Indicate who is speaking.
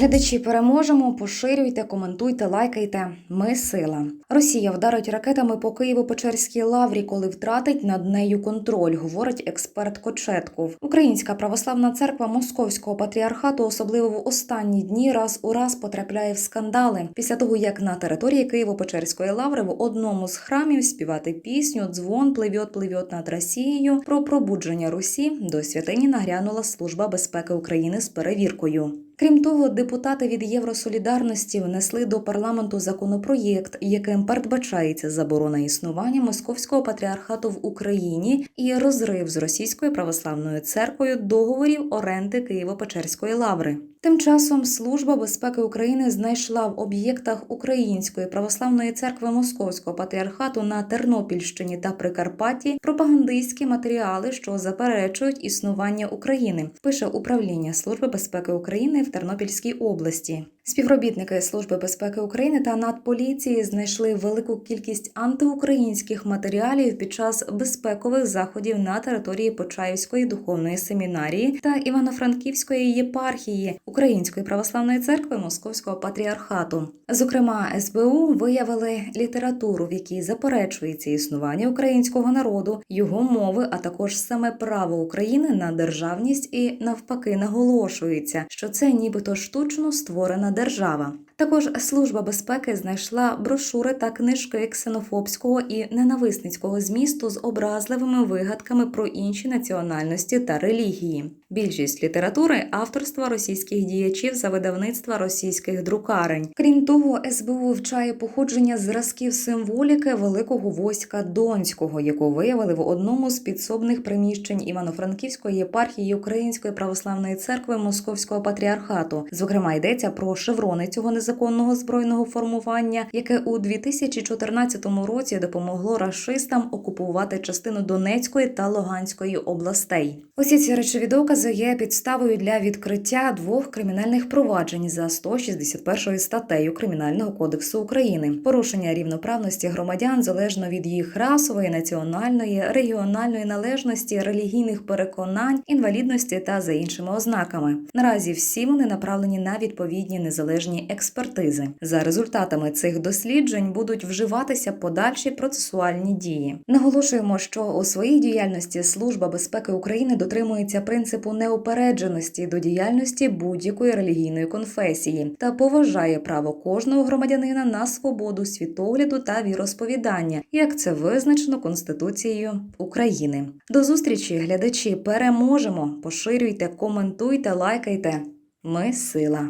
Speaker 1: Глядачі переможемо. Поширюйте, коментуйте, лайкайте. Ми сила. Росія вдарить ракетами по Києво-Печерській лаврі, коли втратить над нею контроль, говорить експерт Кочетков. Українська православна церква Московського патріархату, особливо в останні дні, раз у раз потрапляє в скандали після того, як на території Києво-Печерської лаври в одному з храмів співати пісню Дзвон пливьот пливьот над Росією про пробудження Русі до святині нагрянула служба безпеки України з перевіркою. Крім того, депутати від Євросолідарності внесли до парламенту законопроєкт, яким передбачається заборона існування московського патріархату в Україні і розрив з російською православною церквою договорів оренди Києво-Печерської лаври. Тим часом Служба безпеки України знайшла в об'єктах Української православної церкви Московського патріархату на Тернопільщині та Прикарпатті пропагандистські матеріали, що заперечують існування України. Пише управління Служби безпеки України в Тернопільській області. Співробітники Служби безпеки України та Нацполіції знайшли велику кількість антиукраїнських матеріалів під час безпекових заходів на території Почаївської духовної семінарії та Івано-Франківської єпархії Української православної церкви Московського патріархату. Зокрема, СБУ виявили літературу, в якій заперечується існування українського народу, його мови, а також саме право України на державність і навпаки наголошується, що це нібито штучно створена держава держава. Також служба безпеки знайшла брошури та книжки ксенофобського і ненависницького змісту з образливими вигадками про інші національності та релігії. Більшість літератури авторства російських діячів за видавництва російських друкарень. Крім того, СБУ вивчає походження зразків символіки великого войська Донського, яку виявили в одному з підсобних приміщень Івано-Франківської єпархії Української православної церкви Московського патріархату. Зокрема, йдеться про шеврони цього незаконного збройного формування, яке у 2014 році допомогло рашистам окупувати частину Донецької та Луганської областей. Усі ці речові докази є підставою для відкриття двох кримінальних проваджень за 161 статтею Кримінального кодексу України. Порушення рівноправності громадян залежно від їх расової, національної, регіональної належності, релігійних переконань, інвалідності та за іншими ознаками. Наразі всі вони направлені на відповідні незалежні експертизи. За результатами цих досліджень будуть вживатися подальші процесуальні дії. Наголошуємо, що у своїй діяльності Служба безпеки України дотримується принципу неупередженості до діяльності будь-якої релігійної конфесії та поважає право кожного громадянина на свободу світогляду та віросповідання, як це визначено Конституцією України. До зустрічі, глядачі, переможемо! Поширюйте, коментуйте, лайкайте. Ми сила.